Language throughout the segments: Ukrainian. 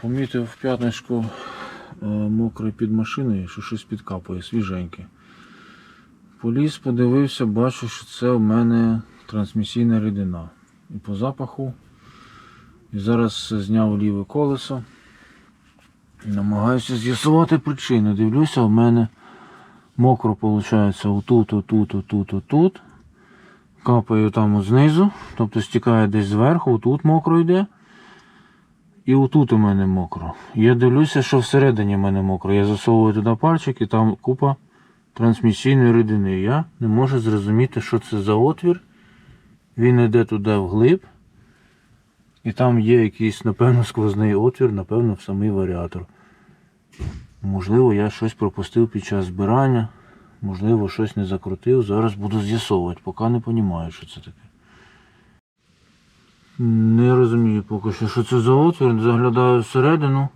Помітив в п'ятничку е, мокре під машиною, що щось підкапує, свіженьке. Поліз, подивився, бачу, що це в мене трансмісійна рідина. І по запаху. І зараз зняв ліве колесо. Намагаюся з'ясувати причину. Дивлюся, в мене мокро виходить отут, отут, отут, отут. Капає там знизу, тобто стікає десь зверху, отут мокро йде. І отут у мене мокро. Я дивлюся, що всередині в мене мокро. Я засовую туди пальчик і там купа трансмісійної рідини. Я не можу зрозуміти, що це за отвір. Він йде туди вглиб. І там є якийсь, напевно, сквозний отвір, напевно, в самий варіатор. Можливо, я щось пропустив під час збирання, можливо, щось не закрутив. Зараз буду з'ясовувати, поки не розумію, що це таке. Не розумію поки що, що це за отвір. Заглядаю всередину.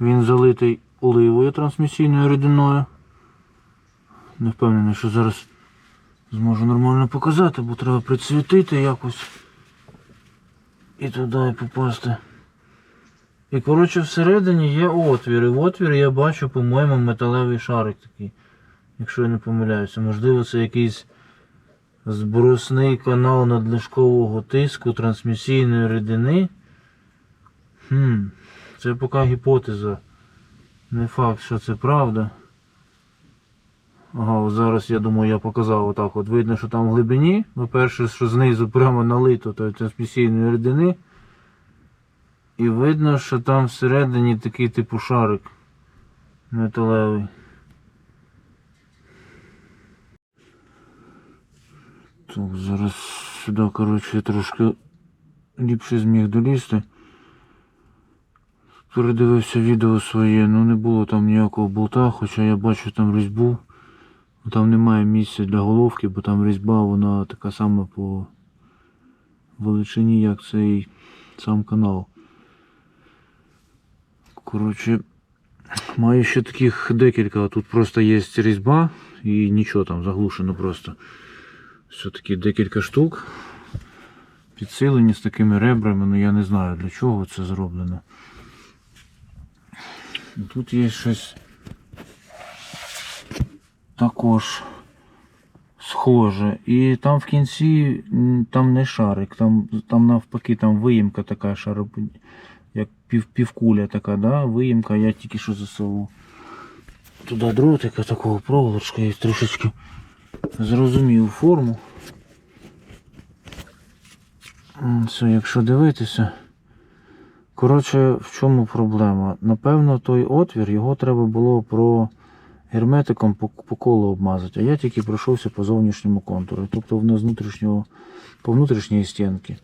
Він залитий оливою трансмісійною рідиною. Не впевнений, що зараз зможу нормально показати, бо треба прицвітити якось. І туди попасти. І коротше всередині є отвір. І в отвірі я бачу, по-моєму, металевий шарик такий. Якщо я не помиляюся. Можливо, це якийсь збросний канал надлишкового тиску трансмісійної рідини. Хм, це поки гіпотеза. Не факт, що це правда. Ага, зараз я думаю, я показав отак. От видно, що там в глибині. По-перше, що знизу прямо налито тої трансмісійної рідини. І видно, що там всередині такий типу шарик металевий. Так, зараз сюди, коротше, трошки ліпше зміг долізти. Передивився відео своє, ну не було там ніякого болта, хоча я бачу там різьбу. Ну, Там немає місця для головки, бо там різьба вона така сама по величині, як цей сам канал. Коротше, маю ще таких декілька. Тут просто є різьба і нічого там заглушено просто. Все-таки декілька штук. Підсилені з такими ребрами, ну я не знаю для чого це зроблено. Тут є щось також схоже. І там в кінці там не шарик, там, там навпаки там виїмка така шароп, як пів, півкуля така, да? виїмка, я тільки що засовував. Туди дротика такого проволочка і трошечки зрозумів форму. Все, якщо дивитися. Коротше, в чому проблема? Напевно, той отвір, його треба було про герметиком по, по колу обмазати, а я тільки пройшовся по зовнішньому контуру. Тобто воно з внутрішнього, по внутрішньої стінки.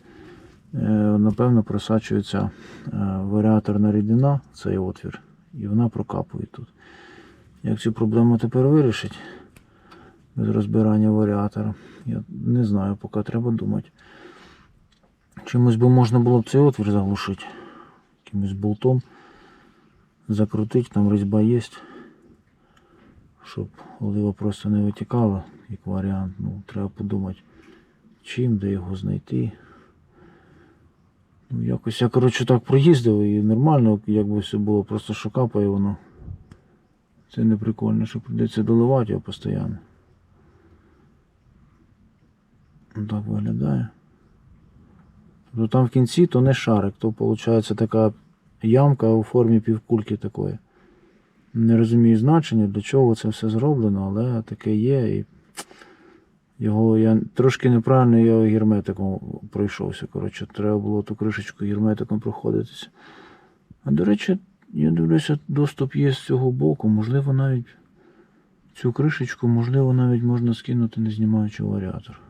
Е, напевно, просачується е, варіаторна рідина, цей отвір, і вона прокапує тут. Як цю проблему тепер вирішить без розбирання варіатора, я не знаю, поки треба думати. Чимось би можна було б цей отвір заглушити. Якимось болтом закрутити, там різьба є. Щоб олива просто не витікала, як варіант. Ну, треба подумати, чим, де його знайти. Ну, якось я, коротше, так проїздив і нормально, якби все було, просто що воно. Це не прикольно, що прийдеться доливати його постійно. Ну, Так виглядає. Тобто там в кінці то не шарик, то виходить така ямка у формі півкульки такої. Не розумію значення, для чого це все зроблено, але таке є. І його я трошки неправильно я герметиком пройшовся. Коротше, треба було ту кришечку герметиком проходитися. А до речі, я дивлюся, доступ є з цього боку. Можливо, навіть цю кришечку, можливо, навіть можна скинути, не знімаючи варіатор.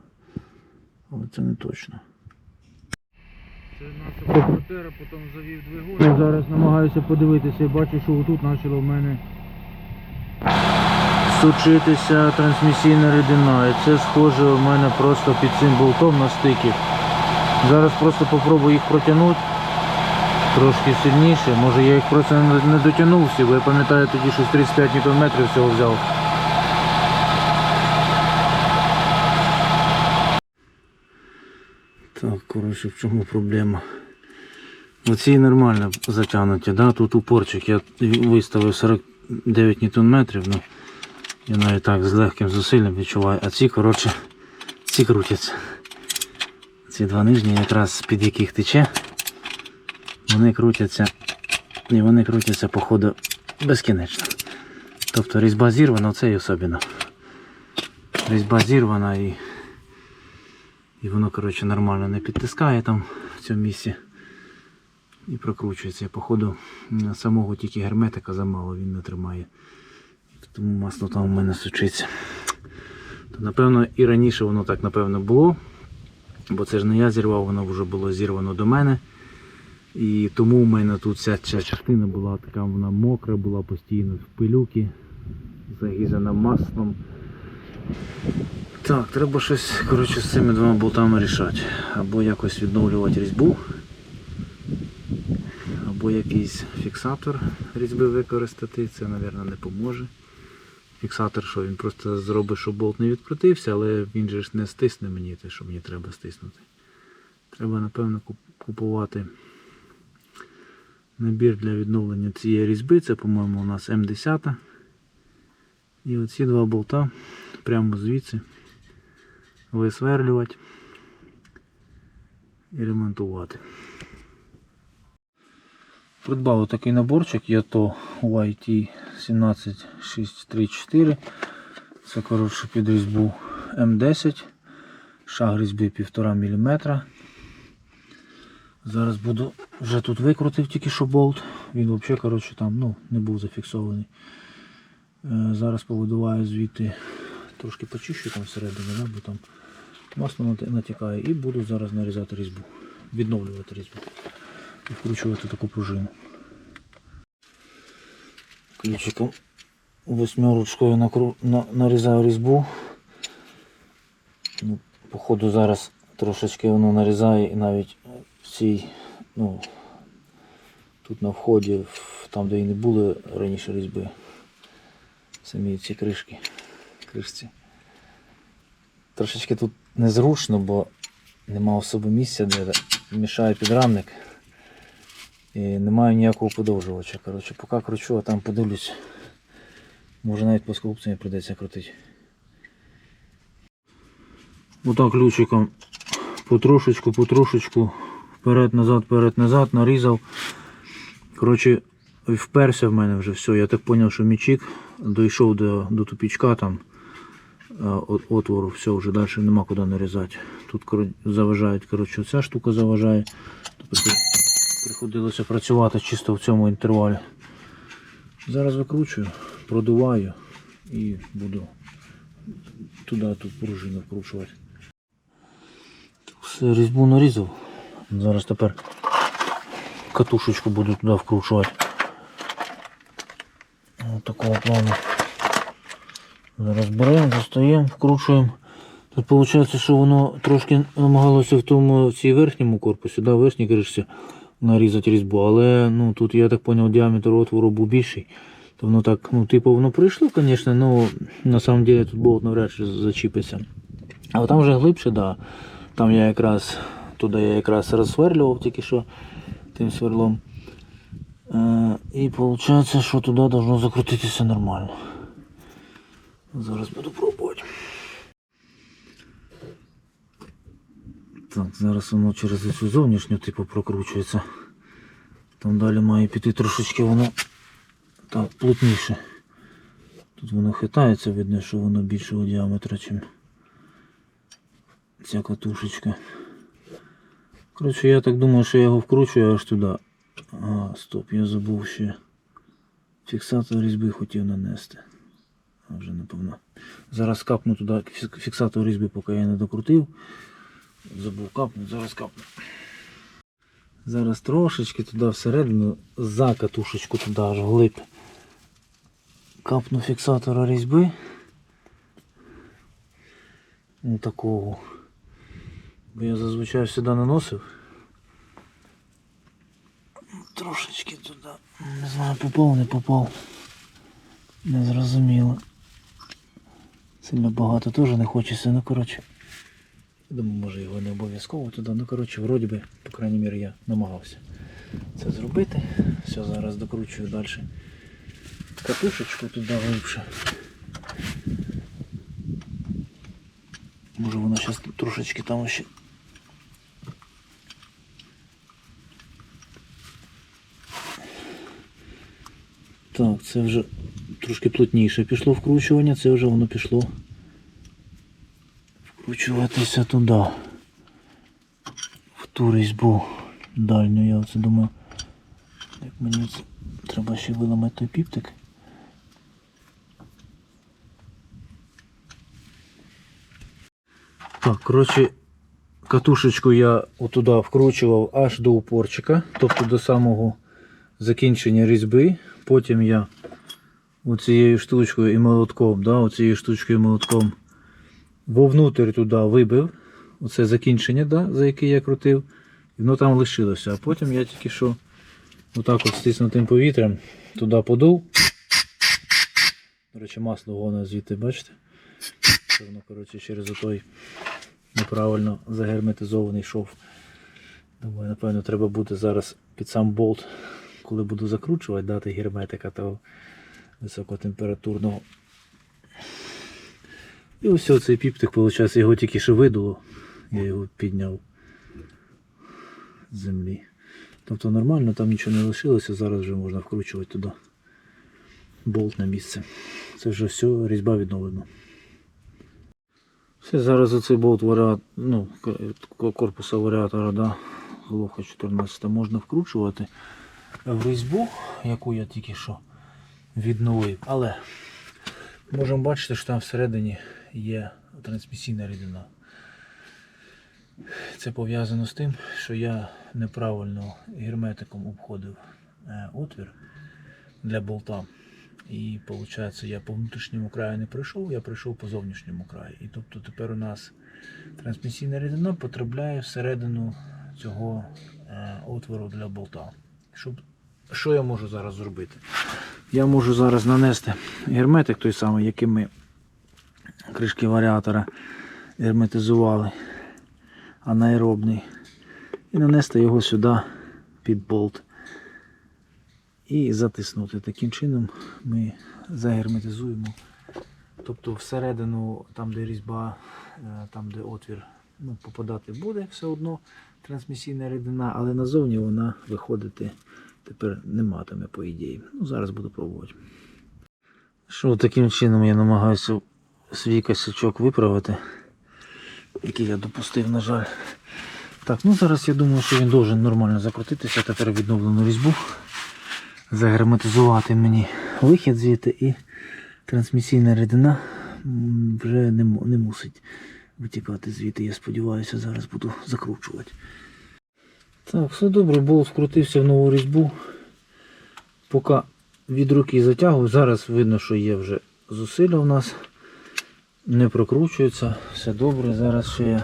Але це не точно. Це наша квартира, потім завів двигун. Я зараз намагаюся подивитися і бачу, що отут почало в мене сучитися трансмісійна рідина. І це схоже в мене просто під цим болтом на стикі. Зараз просто попробую їх протягнути трошки сильніше. Може я їх просто не дотягнув всі, бо я пам'ятаю тоді щось 35 Нм всього взяв. Так, коротше, в чому проблема? Оці нормально затягнуті, да? тут упорчик. Я виставив 49 ньютон метрів, ну я навіть так з легким зусиллям відчуваю, а ці, коротше, ці крутяться. Ці два нижні, якраз під яких тече, вони крутяться. І вони крутяться, походу, безкінечно. Тобто різьба зірвана, це і особливо. Різьба зірвана і, і воно, коротше, нормально не підтискає там в цьому місці і прокручується. Походу, самого тільки герметика замало він не тримає. Тому масло там у мене сучиться. То, напевно, і раніше воно так напевно було. Бо це ж не я зірвав, воно вже було зірвано до мене. І тому у мене тут ця частина була така, вона мокра, була постійно в пилюки, загізана маслом. Так, треба щось коротше, з цими двома болтами рішати. Або якось відновлювати різьбу, або якийсь фіксатор різьби використати, це, мабуть, не поможе. Фіксатор, що він просто зробить, щоб болт не відкрутився, але він же ж не стисне мені те, що мені треба стиснути. Треба, напевно, купувати набір для відновлення цієї різьби. Це, по-моєму, у нас М10. І оці два болта прямо звідси висверлювати і ремонтувати. Придбав такий наборчик Yato YT 17634. Це коротше під різьбу М10. Шаг різьби 1,5 мм. Зараз буду вже тут викрутив тільки що болт. Він взагалі коротше, там ну, не був зафіксований. Е, Зараз повидуваю звідти трошки почищу там всередині, да, бо там масло натікає і буду зараз нарізати різьбу, відновлювати різьбу і вкручувати таку пружину. Ключиком восьмерочкою нарізаю різьбу. Ну, походу зараз трошечки воно нарізає і навіть в цій, ну, тут на вході, там де і не були раніше різьби, самі ці кришки, кришці. Трошечки тут незручно, бо нема особи місця, де мішає підрамник. І немає ніякого подовжувача. Коротше, поки кручу, а там подивлюсь. Може навіть плоскогубцями прийдеться крутити. Отак ключиком потрошечку, потрошечку, вперед-назад, вперед-назад, нарізав. Коротше, вперся в мене вже все. Я так зрозумів, що мічик дійшов до, до тупічка там отвору, все, вже далі нема куди нарізати. Тут заважають, коротше, ця штука заважає. Тобто приходилося працювати чисто в цьому інтервалі. Зараз викручую, продуваю і буду туди тут пружину вкручувати. Все, різьбу нарізав. Зараз тепер катушечку буду туди вкручувати. Ось такого плану. Зараз беремо, достаємо, вкручуємо. Тут виходить, що воно трошки намагалося в тому в цій верхньому корпусі, да, верхній кришці нарізати різьбу, але ну, тут я так зрозумів, діаметр отвору був більший. То воно так, ну, типу, воно прийшло, звісно, але на самом деле тут болт навряд чи зачіпиться. А там вже глибше, да. Там я якраз туди я якраз розсверлював тільки що тим сверлом. Е, і виходить, що туди должно закрутитися нормально. Зараз буду пробувати. Так, зараз воно через цю зовнішню типу прокручується. Там далі має піти трошечки воно так плотніше. Тут воно хитається, видно, що воно більшого діаметра, ніж ця катушечка. Коротше, я так думаю, що я його вкручую аж туди. А, стоп, я забув ще. Фіксатор різьби хотів нанести. А вже напевно. Зараз капну туди фіксатор різьби, поки я не докрутив. Забув капнути, зараз капну. Зараз трошечки туди всередину, за катушечку туди аж вглиб. Капну фіксатора різьби. Ну, такого. Бо я зазвичай сюди наносив. Трошечки туди. Не знаю, попав, не попав. Не зрозуміло. Сильно багато теж не хочеться, ну коротше. Думаю, може його не обов'язково туди. Ну коротше, вроді би, по крайній мірі, я намагався. це зробити. Все, зараз докручую далі. Катушечку туди глибше. Може воно зараз трошечки там ще. Так, це вже трошки плотніше пішло вкручування, це вже воно пішло вкручуватися туди. В ту різьбу дальню. Я оце думаю, як мені це треба ще виламати той піптик. Так, коротше, катушечку я отуда вкручував аж до упорчика, тобто до самого закінчення різьби. Потім я оцією штучкою і молотком, да, оцією штучкою і молотком вовнутрь туди вибив оце закінчення, да, за яке я крутив, і воно там лишилося. А потім я тільки що отак от стиснутим повітрям туди подув. До речі, масло воно звідти, бачите? Це воно, коротше, через отой неправильно загерметизований шов. Думаю, напевно, треба буде зараз під сам болт, коли буду закручувати, дати герметика того високотемпературного. І ось цей піптик, виходить, його тільки що видуло. Я його підняв з землі. Тобто нормально, там нічого не лишилося, зараз вже можна вкручувати туди болт на місце. Це вже все, різьба відновлена. Все, зараз оцей болт варіат, ну, корпуса варіатора, да, головка 14 можна вкручувати в різьбу, яку я тільки що відновив. Але можемо бачити, що там всередині є трансмісійна рідина. Це пов'язано з тим, що я неправильно герметиком обходив е, отвір для болта. І виходить, я по внутрішньому краю не пройшов, я пройшов по зовнішньому краю. І тобто тепер у нас трансмісійна рідина потрапляє всередину цього е, отвору для болта. Щоб, що я можу зараз зробити? Я можу зараз нанести герметик той самий, яким ми кришки варіатора герметизували, анаеробний, і нанести його сюди під болт і затиснути. Таким чином ми загерметизуємо. Тобто всередину, там де різьба, е, там де отвір, ну, попадати буде все одно трансмісійна рідина, але назовні вона виходити тепер не матиме, по ідеї. Ну, зараз буду пробувати. Що таким чином я намагаюся свій косячок виправити, який я допустив, на жаль. Так, ну зараз я думаю, що він должен нормально закрутитися. Тепер відновлену різьбу загерметизувати мені вихід звідти і трансмісійна рідина вже не, не мусить витікати звідти. Я сподіваюся, зараз буду закручувати. Так, все добре, болт вкрутився в нову різьбу. Поки від руки затягую, зараз видно, що є вже зусилля у нас. Не прокручується, все добре. Зараз ще я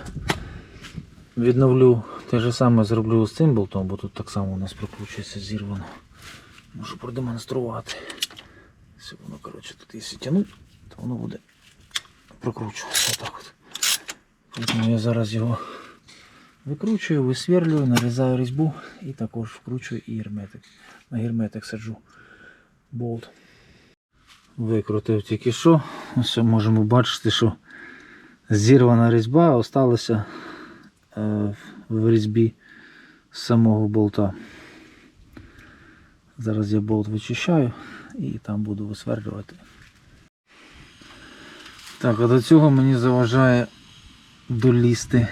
відновлю те ж саме зроблю з цим болтом, бо тут так само у нас прокручується зірвано. Можу продемонструвати. Все воно, коротше, тут якщо тягнуть, то воно буде прокручуватися. Тому я зараз його викручую, висверлюю, нарізаю різьбу і також вкручую і герметик. На герметик саджу болт. Викрутив тільки що. Ось можемо бачити, що зірвана різьба осталася е, в різьбі самого болта. Зараз я болт вичищаю і там буду висверлювати. Так, а до цього мені заважає долізти.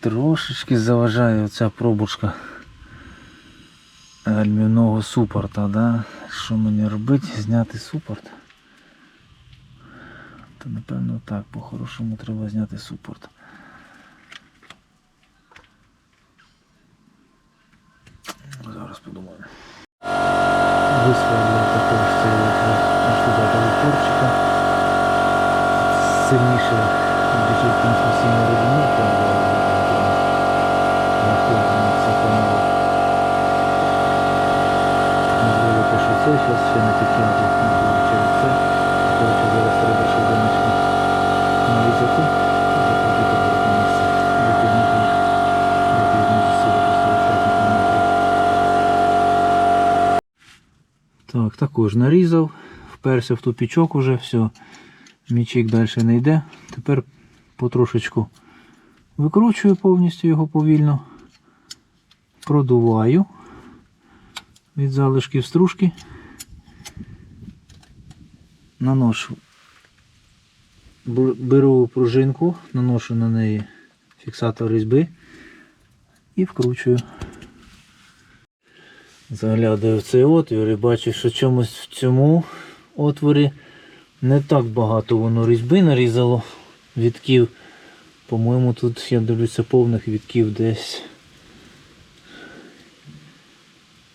Трошечки заважає оця пробочка альмівного супорта, да? Що мені робити? Зняти супорт. То напевно так, по-хорошому треба зняти супорт. Зараз подумаю. Висверлюю також цей до упорчика. Сильніше біжить трансмісійна рідина, Ось ще не підтримки можливо через це. Коротше зараз треба ще одиничку нарізати. Закладити Так, також нарізав, вперся в тупічок уже, все. Мічик далі не йде. Тепер потрошечку викручую повністю його повільно. Продуваю від залишків стружки. Наношу. Беру пружинку, наношу на неї фіксатор різьби і вкручую. Заглядаю в цей отвір і бачу, що чомусь в цьому отворі не так багато воно різьби нарізало відків. По-моєму, тут я дивлюся повних відків десь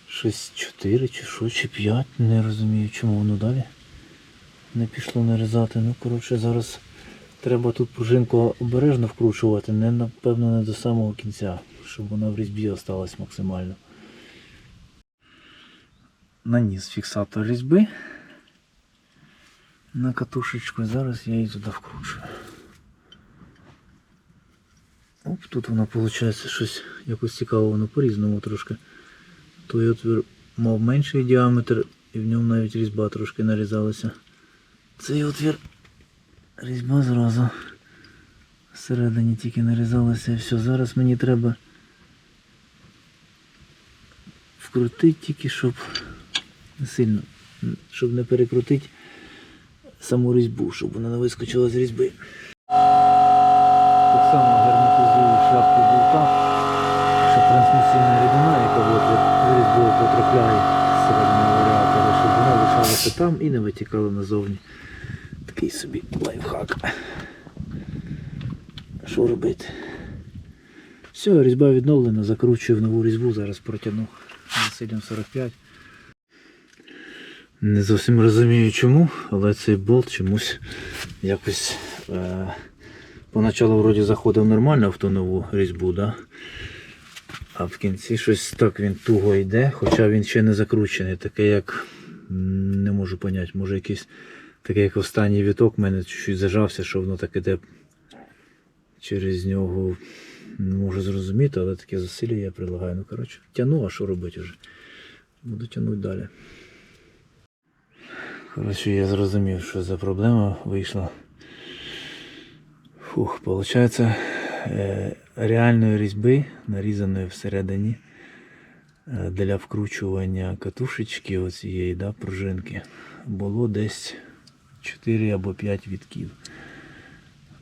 щось 4 чи що, чи 5, не розумію, чому воно далі не пішло нарізати. Ну, коротше, зараз треба тут пружинку обережно вкручувати, не, напевно, не до самого кінця, щоб вона в різьбі осталась максимально. Наніс фіксатор різьби на катушечку. Зараз я її туди вкручую. Оп, тут воно виходить щось якось цікаво, воно по-різному трошки. Той отвір мав менший діаметр і в ньому навіть різьба трошки нарізалася. Цей отвір різьба зразу всередині тільки нарізалася і все. Зараз мені треба вкрутити тільки, щоб не сильно, щоб не перекрутити саму різьбу, щоб вона не вискочила з різьби. Так само герметизую шляпку болта, щоб трансмісійна рідина, яка в різьбу потрапляє щоб вона лишалася там і не витікала назовні. Такий собі лайфхак. Що робити? Все, різьба відновлена, закручую в нову різьбу, зараз протягну насиллям 45. Не зовсім розумію чому, але цей болт чомусь якось е, поначалу вроді заходив нормально в ту нову різьбу, да? А в кінці щось так він туго йде, хоча він ще не закручений, таке як не можу поняти, може якийсь таке як останній віток в мене чуть-чуть зажався, що воно так іде через нього. Не можу зрозуміти, але таке зусилля я прилагаю. Ну, коротше, тяну, а що робити вже? Буду тягнути далі. Коротше, я зрозумів, що за проблема вийшла. Фух, виходить, реальної різьби, нарізаної всередині е, для вкручування катушечки оцієї да, пружинки, було десь 4 або 5 відків.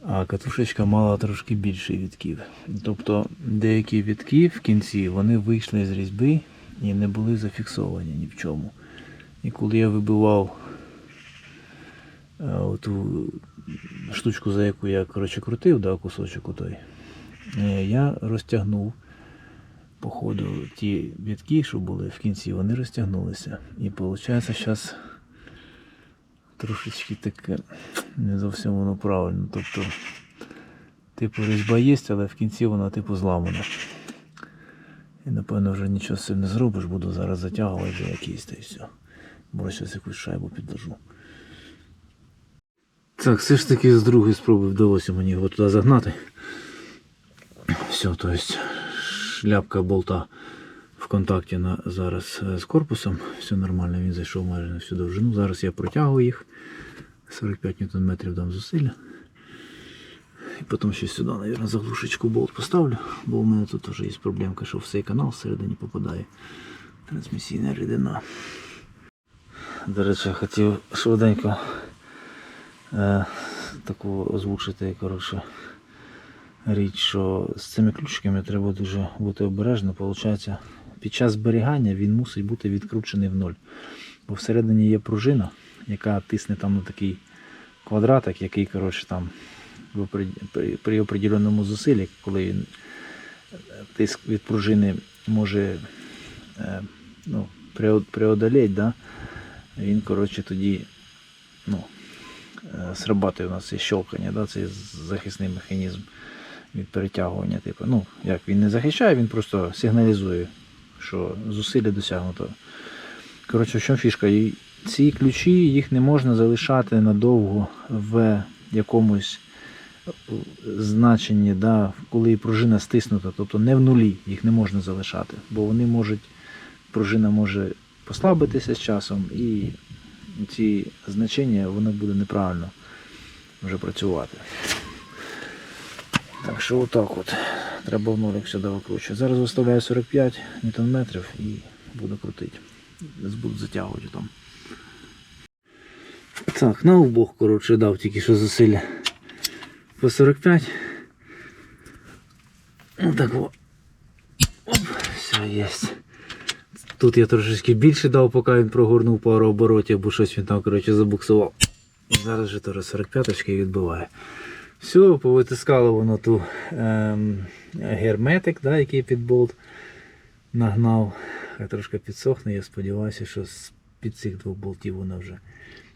А катушечка мала трошки більший відків. Тобто деякі відки в кінці вони вийшли з різьби і не були зафіксовані ні в чому. І коли я вибивав е, оту штучку, за яку я коротше, крутив, да, кусочок отой, е, я розтягнув по ходу ті відки, що були в кінці, вони розтягнулися. І виходить, зараз трошечки таке не зовсім воно правильно. Тобто, типу різьба є, але в кінці вона типу зламана. І напевно вже нічого з цим не зробиш, буду зараз затягувати вже якийсь та й все. Бо зараз якусь шайбу підложу. Так, все ж таки з другої спроби вдалося мені його туди загнати. Все, то есть шляпка болта в контакті на, зараз е, з корпусом. Все нормально, він зайшов майже на всю довжину. Зараз я протягую їх. 45 Нм дам зусилля. І потім ще сюди, мабуть, заглушечку болт поставлю, бо у мене тут вже є проблемка, що в цей канал всередині попадає трансмісійна рідина. До речі, хотів швиденько е, таку озвучити, коротше, річ, що з цими ключиками треба дуже бути обережно. Получається, під час зберігання він мусить бути відкручений в ноль. Бо всередині є пружина, яка тисне там на такий квадратик, який коротше, там при, определеному зусиллі, коли він е, тиск від пружини може е, ну, преодолеть, да? він коротше, тоді ну, е, срабатує у нас це щелкання, да? це захисний механізм від перетягування. Типу. Ну, як він не захищає, він просто сигналізує, що зусилля досягнуто. Коротше, в чому фішка? І Ці ключі їх не можна залишати надовго в якомусь значенні, да, коли пружина стиснута, тобто не в нулі їх не можна залишати, бо вони можуть, пружина може послабитися з часом і ці значення воно буде неправильно вже працювати. Так що отак от. Треба в нолик сюди викручувати. Зараз виставляю 45 ньютон і буду крутити. Буду затягувати там. Так, на обох, коротше, дав тільки що зусилля. По 45. Ну так. Оп, все є. Тут я трошечки більше дав, поки він прогорнув пару оборотів, бо щось він там, коротше, забуксував. Зараз же теж 45 відбиває. Все, повитискало воно ту ем, герметик, да, який під болт нагнав. Хай трошки підсохне, я сподіваюся, що з під цих двох болтів воно вже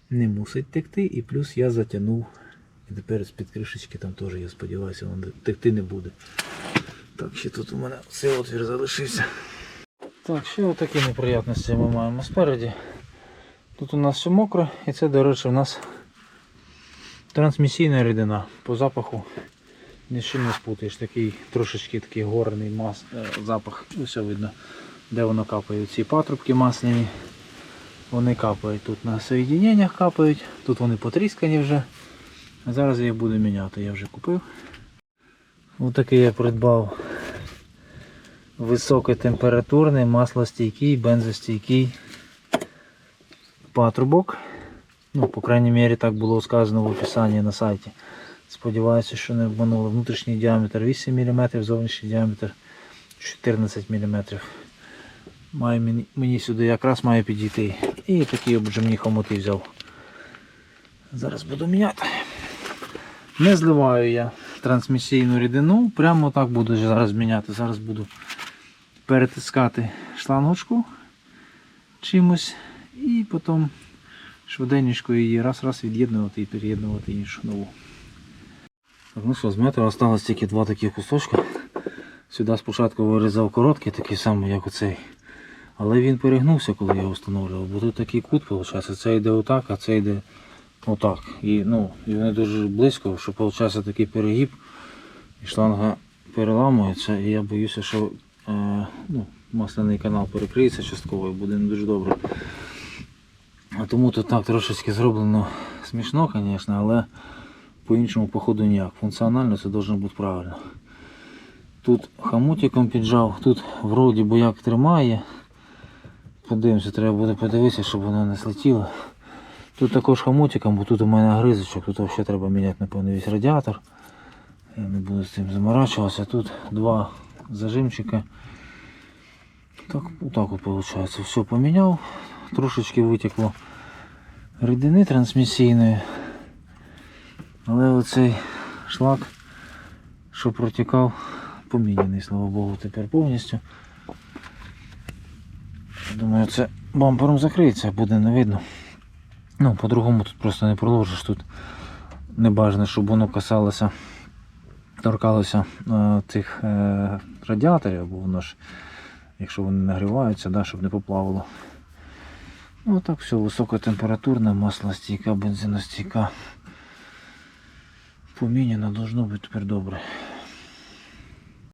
не мусить текти. І плюс я затягнув. І тепер з-під кришечки там теж, я сподіваюся, воно текти не буде. Так, ще тут у мене цей отвір залишився. Так, ще отакі неприятності ми маємо спереді. Тут у нас все мокро, і це, до речі, у нас трансмісійна рідина. По запаху ні з не спутаєш. Такий трошечки такий горний мас, е, запах. Все видно, де воно капає. Ці патрубки масляні. Вони капають тут на соєдіненнях капають, тут вони потріскані вже. Зараз я їх буду міняти, я вже купив. Отакий я придбав високотемпературний, маслостійкий, бензостійкий патрубок. Ну, по крайній мірі так було сказано в описанні на сайті. Сподіваюся, що не обманули. Внутрішній діаметр 8 мм, зовнішній діаметр 14 мм. Має мені, мені сюди якраз має підійти. І такі обжимні хомути взяв. Зараз буду міняти. Не зливаю я трансмісійну рідину, прямо так буду зараз міняти. Зараз буду перетискати шлангочку чимось і потім швиденько її раз-раз від'єднувати і переєднувати іншу нову. Так, ну що, з метра осталось тільки два такі кусочки. Сюди спочатку вирізав короткий, такий самий, як оцей. Але він перегнувся, коли я його встановлював, бо тут такий кут виходить. Це йде отак, а це йде отак. І, ну, і вони дуже близько, що виходить такий перегиб. І шланга переламується, і я боюся, що е, ну, масляний канал перекриється частково і буде не дуже добре. Тому тут так трошечки зроблено смішно, звісно, але по-іншому походу ніяк. Функціонально це має бути правильно. Тут хамутиком піджав, тут вроді би як тримає. Подивимося, треба буде подивитися, щоб воно не слетіло. Тут також хамутиком, бо тут у мене гризочок, тут взагалі треба міняти, напевно, весь радіатор. Я не буду з цим заморачуватися. Тут два зажимчика. Так, отак от виходить. Все поміняв. Трошечки витекло рідини трансмісійної. Але оцей шлак, що протікав, поміняний, слава Богу, тепер повністю. Думаю, це бампером закриється, буде не видно. Ну, по-другому тут просто не проложиш. Тут не бажано, щоб воно касалося, торкалося е, цих е, радіаторів, бо воно ж, якщо вони нагріваються, да, щоб не поплавило. Ну так все, високотемпературне, маслостійка, бензиностійка. Поміняно, должно бути тепер добре.